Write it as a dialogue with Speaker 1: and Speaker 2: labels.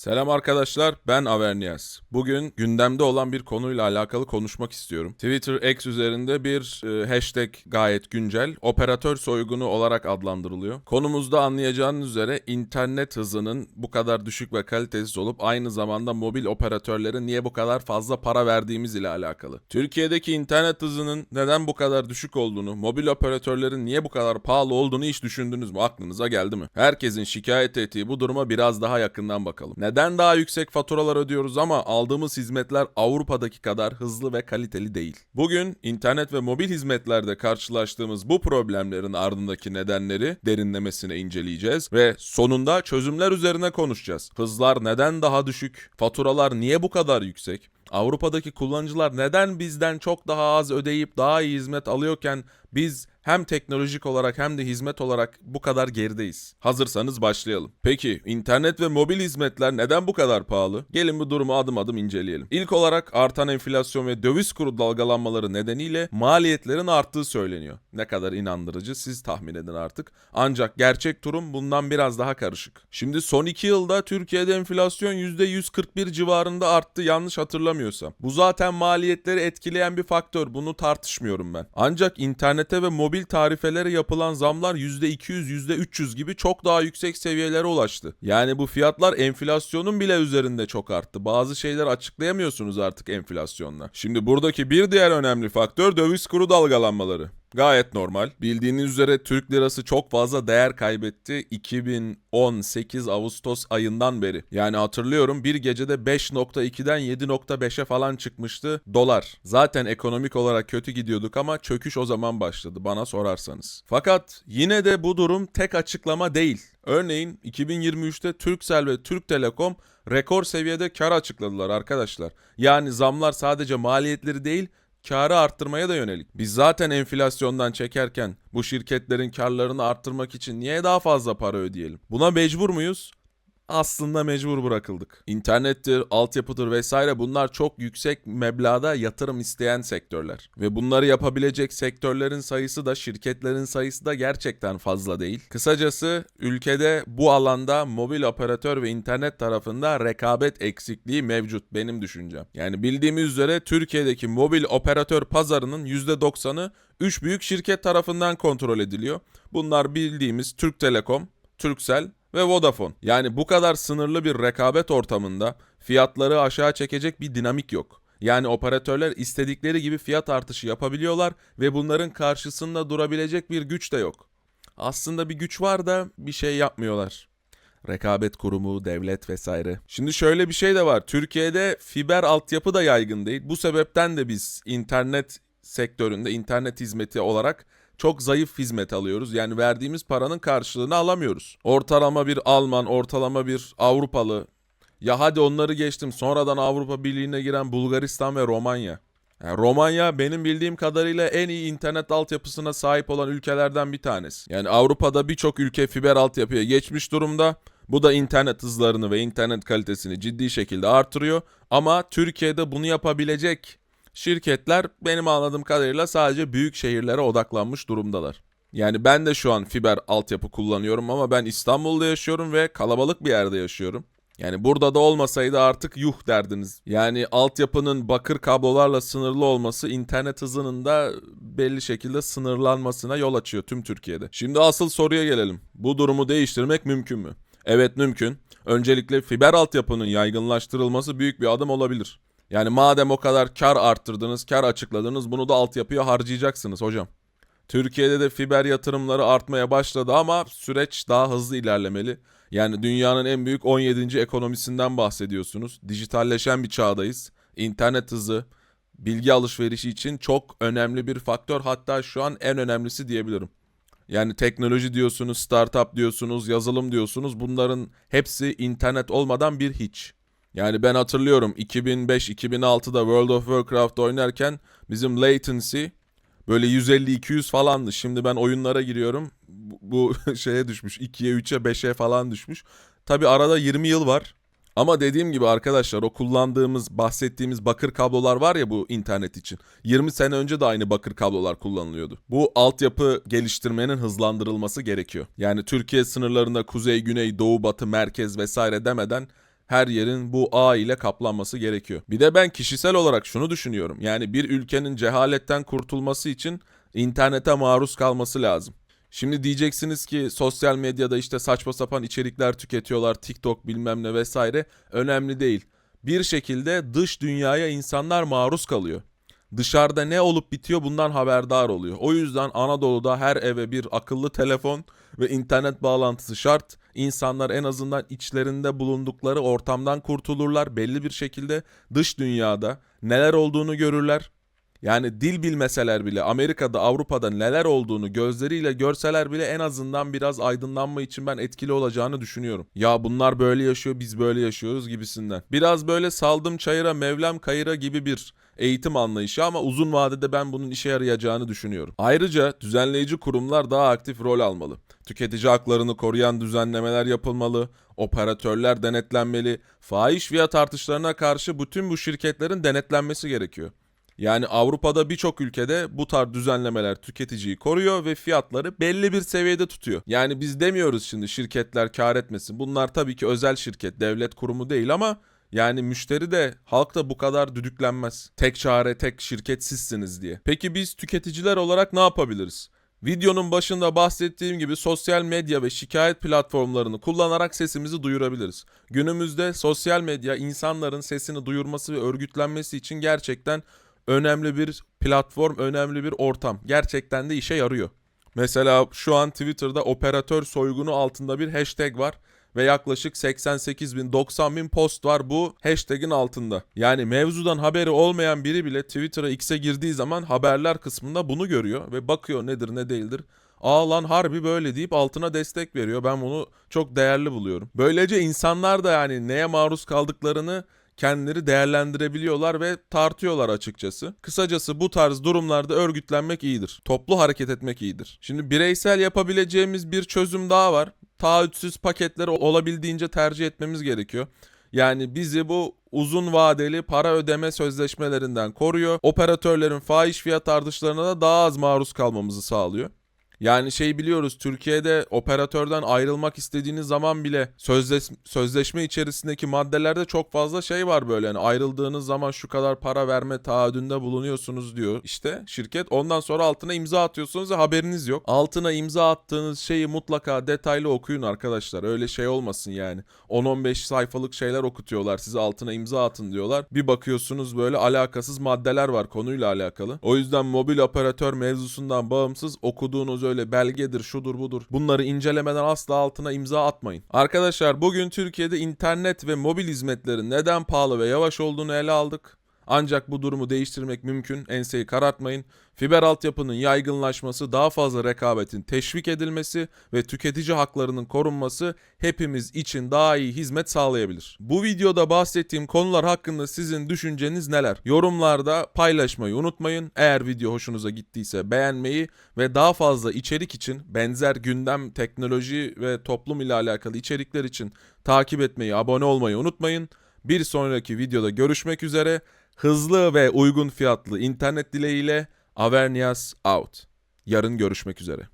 Speaker 1: Selam arkadaşlar, ben Avernias. Bugün gündemde olan bir konuyla alakalı konuşmak istiyorum. Twitter X üzerinde bir e, hashtag gayet güncel, operatör soygunu olarak adlandırılıyor. Konumuzda anlayacağınız üzere internet hızının bu kadar düşük ve kalitesiz olup aynı zamanda mobil operatörlere niye bu kadar fazla para verdiğimiz ile alakalı. Türkiye'deki internet hızının neden bu kadar düşük olduğunu, mobil operatörlerin niye bu kadar pahalı olduğunu hiç düşündünüz mü? Aklınıza geldi mi? Herkesin şikayet ettiği bu duruma biraz daha yakından bakalım. Neden daha yüksek faturalar ödüyoruz ama aldığımız hizmetler Avrupa'daki kadar hızlı ve kaliteli değil? Bugün internet ve mobil hizmetlerde karşılaştığımız bu problemlerin ardındaki nedenleri derinlemesine inceleyeceğiz ve sonunda çözümler üzerine konuşacağız. Hızlar neden daha düşük? Faturalar niye bu kadar yüksek? Avrupa'daki kullanıcılar neden bizden çok daha az ödeyip daha iyi hizmet alıyorken biz hem teknolojik olarak hem de hizmet olarak bu kadar gerideyiz. Hazırsanız başlayalım. Peki internet ve mobil hizmetler neden bu kadar pahalı? Gelin bu durumu adım adım inceleyelim. İlk olarak artan enflasyon ve döviz kuru dalgalanmaları nedeniyle maliyetlerin arttığı söyleniyor. Ne kadar inandırıcı siz tahmin edin artık. Ancak gerçek durum bundan biraz daha karışık. Şimdi son 2 yılda Türkiye'de enflasyon %141 civarında arttı yanlış hatırlamıyorsam. Bu zaten maliyetleri etkileyen bir faktör bunu tartışmıyorum ben. Ancak internete ve mobil tarifelere yapılan zamlar %200, %300 gibi çok daha yüksek seviyelere ulaştı. Yani bu fiyatlar enflasyonun bile üzerinde çok arttı. Bazı şeyler açıklayamıyorsunuz artık enflasyonla. Şimdi buradaki bir diğer önemli faktör döviz kuru dalgalanmaları. Gayet normal. Bildiğiniz üzere Türk lirası çok fazla değer kaybetti 2018 Ağustos ayından beri. Yani hatırlıyorum bir gecede 5.2'den 7.5'e falan çıkmıştı dolar. Zaten ekonomik olarak kötü gidiyorduk ama çöküş o zaman başladı bana sorarsanız. Fakat yine de bu durum tek açıklama değil. Örneğin 2023'te Turkcell ve Türk Telekom rekor seviyede kar açıkladılar arkadaşlar. Yani zamlar sadece maliyetleri değil karı arttırmaya da yönelik. Biz zaten enflasyondan çekerken bu şirketlerin karlarını arttırmak için niye daha fazla para ödeyelim? Buna mecbur muyuz? Aslında mecbur bırakıldık. İnternettir, altyapıdır vesaire bunlar çok yüksek meblağda yatırım isteyen sektörler. Ve bunları yapabilecek sektörlerin sayısı da şirketlerin sayısı da gerçekten fazla değil. Kısacası ülkede bu alanda mobil operatör ve internet tarafında rekabet eksikliği mevcut benim düşüncem. Yani bildiğimiz üzere Türkiye'deki mobil operatör pazarının %90'ı 3 büyük şirket tarafından kontrol ediliyor. Bunlar bildiğimiz Türk Telekom, Turkcell ve Vodafone. Yani bu kadar sınırlı bir rekabet ortamında fiyatları aşağı çekecek bir dinamik yok. Yani operatörler istedikleri gibi fiyat artışı yapabiliyorlar ve bunların karşısında durabilecek bir güç de yok. Aslında bir güç var da bir şey yapmıyorlar. Rekabet kurumu, devlet vesaire. Şimdi şöyle bir şey de var. Türkiye'de fiber altyapı da yaygın değil. Bu sebepten de biz internet sektöründe internet hizmeti olarak çok zayıf hizmet alıyoruz. Yani verdiğimiz paranın karşılığını alamıyoruz. Ortalama bir Alman, ortalama bir Avrupalı. Ya hadi onları geçtim. Sonradan Avrupa Birliği'ne giren Bulgaristan ve Romanya. Yani Romanya benim bildiğim kadarıyla en iyi internet altyapısına sahip olan ülkelerden bir tanesi. Yani Avrupa'da birçok ülke fiber altyapıya geçmiş durumda. Bu da internet hızlarını ve internet kalitesini ciddi şekilde artırıyor. Ama Türkiye'de bunu yapabilecek Şirketler benim anladığım kadarıyla sadece büyük şehirlere odaklanmış durumdalar. Yani ben de şu an fiber altyapı kullanıyorum ama ben İstanbul'da yaşıyorum ve kalabalık bir yerde yaşıyorum. Yani burada da olmasaydı artık yuh derdiniz. Yani altyapının bakır kablolarla sınırlı olması internet hızının da belli şekilde sınırlanmasına yol açıyor tüm Türkiye'de. Şimdi asıl soruya gelelim. Bu durumu değiştirmek mümkün mü? Evet mümkün. Öncelikle fiber altyapının yaygınlaştırılması büyük bir adım olabilir. Yani madem o kadar kar arttırdınız, kar açıkladınız bunu da altyapıya harcayacaksınız hocam. Türkiye'de de fiber yatırımları artmaya başladı ama süreç daha hızlı ilerlemeli. Yani dünyanın en büyük 17. ekonomisinden bahsediyorsunuz. Dijitalleşen bir çağdayız. İnternet hızı, bilgi alışverişi için çok önemli bir faktör. Hatta şu an en önemlisi diyebilirim. Yani teknoloji diyorsunuz, startup diyorsunuz, yazılım diyorsunuz. Bunların hepsi internet olmadan bir hiç. Yani ben hatırlıyorum 2005-2006'da World of Warcraft oynarken bizim latency böyle 150-200 falandı. Şimdi ben oyunlara giriyorum. Bu, şeye düşmüş. 2'ye, 3'e, 5'e falan düşmüş. Tabi arada 20 yıl var. Ama dediğim gibi arkadaşlar o kullandığımız, bahsettiğimiz bakır kablolar var ya bu internet için. 20 sene önce de aynı bakır kablolar kullanılıyordu. Bu altyapı geliştirmenin hızlandırılması gerekiyor. Yani Türkiye sınırlarında kuzey, güney, doğu, batı, merkez vesaire demeden her yerin bu ağ ile kaplanması gerekiyor. Bir de ben kişisel olarak şunu düşünüyorum. Yani bir ülkenin cehaletten kurtulması için internete maruz kalması lazım. Şimdi diyeceksiniz ki sosyal medyada işte saçma sapan içerikler tüketiyorlar, TikTok bilmem ne vesaire. Önemli değil. Bir şekilde dış dünyaya insanlar maruz kalıyor. Dışarıda ne olup bitiyor bundan haberdar oluyor. O yüzden Anadolu'da her eve bir akıllı telefon ve internet bağlantısı şart. İnsanlar en azından içlerinde bulundukları ortamdan kurtulurlar. Belli bir şekilde dış dünyada neler olduğunu görürler. Yani dil bilmeseler bile Amerika'da, Avrupa'da neler olduğunu gözleriyle görseler bile en azından biraz aydınlanma için ben etkili olacağını düşünüyorum. Ya bunlar böyle yaşıyor, biz böyle yaşıyoruz gibisinden. Biraz böyle saldım çayıra, mevlam kayıra gibi bir eğitim anlayışı ama uzun vadede ben bunun işe yarayacağını düşünüyorum. Ayrıca düzenleyici kurumlar daha aktif rol almalı. Tüketici haklarını koruyan düzenlemeler yapılmalı, operatörler denetlenmeli, fahiş fiyat artışlarına karşı bütün bu şirketlerin denetlenmesi gerekiyor. Yani Avrupa'da birçok ülkede bu tarz düzenlemeler tüketiciyi koruyor ve fiyatları belli bir seviyede tutuyor. Yani biz demiyoruz şimdi şirketler kar etmesin. Bunlar tabii ki özel şirket, devlet kurumu değil ama yani müşteri de halk da bu kadar düdüklenmez. Tek çare tek şirket sizsiniz diye. Peki biz tüketiciler olarak ne yapabiliriz? Videonun başında bahsettiğim gibi sosyal medya ve şikayet platformlarını kullanarak sesimizi duyurabiliriz. Günümüzde sosyal medya insanların sesini duyurması ve örgütlenmesi için gerçekten önemli bir platform, önemli bir ortam. Gerçekten de işe yarıyor. Mesela şu an Twitter'da operatör soygunu altında bir hashtag var ve yaklaşık 88 bin 90 bin post var bu hashtag'in altında. Yani mevzudan haberi olmayan biri bile Twitter'a X'e girdiği zaman haberler kısmında bunu görüyor ve bakıyor nedir ne değildir. Aa lan harbi böyle deyip altına destek veriyor. Ben bunu çok değerli buluyorum. Böylece insanlar da yani neye maruz kaldıklarını kendileri değerlendirebiliyorlar ve tartıyorlar açıkçası. Kısacası bu tarz durumlarda örgütlenmek iyidir. Toplu hareket etmek iyidir. Şimdi bireysel yapabileceğimiz bir çözüm daha var. Taahhütsüz paketleri olabildiğince tercih etmemiz gerekiyor. Yani bizi bu uzun vadeli para ödeme sözleşmelerinden koruyor. Operatörlerin fahiş fiyat artışlarına da daha az maruz kalmamızı sağlıyor. Yani şey biliyoruz Türkiye'de operatörden ayrılmak istediğiniz zaman bile sözleş, sözleşme içerisindeki maddelerde çok fazla şey var böyle. Yani ayrıldığınız zaman şu kadar para verme taahhüdünde bulunuyorsunuz diyor. İşte şirket ondan sonra altına imza atıyorsunuz ve haberiniz yok. Altına imza attığınız şeyi mutlaka detaylı okuyun arkadaşlar. Öyle şey olmasın yani. 10-15 sayfalık şeyler okutuyorlar. Size altına imza atın diyorlar. Bir bakıyorsunuz böyle alakasız maddeler var konuyla alakalı. O yüzden mobil operatör mevzusundan bağımsız okuduğunuz öyle belgedir, şudur budur. Bunları incelemeden asla altına imza atmayın. Arkadaşlar bugün Türkiye'de internet ve mobil hizmetlerin neden pahalı ve yavaş olduğunu ele aldık. Ancak bu durumu değiştirmek mümkün. Enseyi karartmayın. Fiber altyapının yaygınlaşması, daha fazla rekabetin teşvik edilmesi ve tüketici haklarının korunması hepimiz için daha iyi hizmet sağlayabilir. Bu videoda bahsettiğim konular hakkında sizin düşünceniz neler? Yorumlarda paylaşmayı unutmayın. Eğer video hoşunuza gittiyse beğenmeyi ve daha fazla içerik için benzer gündem, teknoloji ve toplum ile alakalı içerikler için takip etmeyi, abone olmayı unutmayın. Bir sonraki videoda görüşmek üzere. Hızlı ve uygun fiyatlı internet dileğiyle Avernias out. Yarın görüşmek üzere.